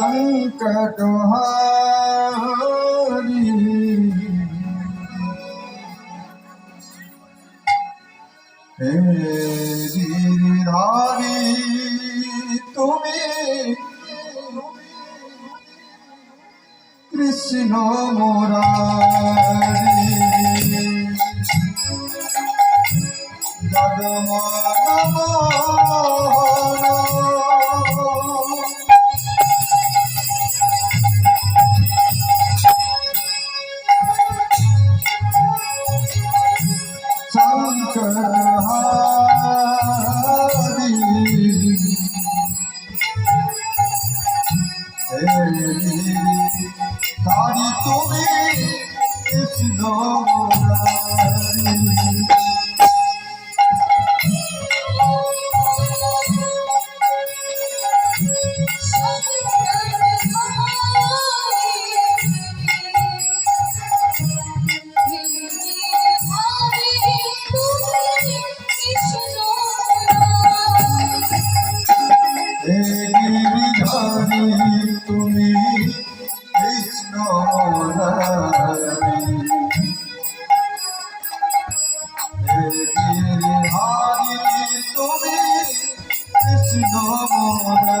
संकट ধারি তুমি কৃষ্ণ মোরারি জগমানবা মমতা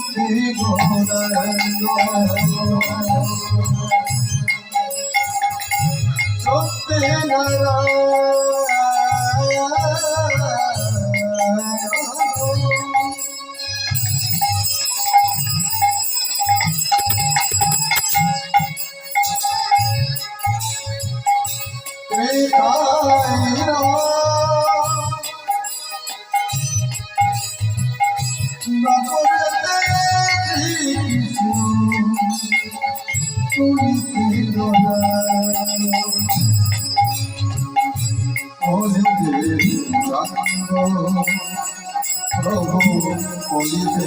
শ্রী গৌরাঙ্গ সত্যে ত্রিকায় প্রভু করিবে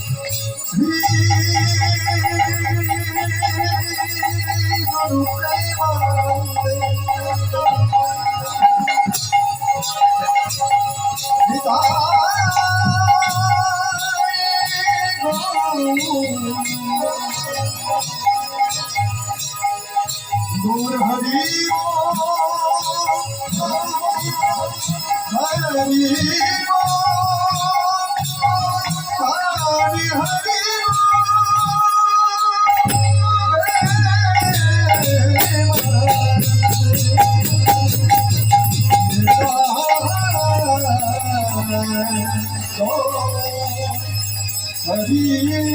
Guru Hari Hari Hari Hari Hari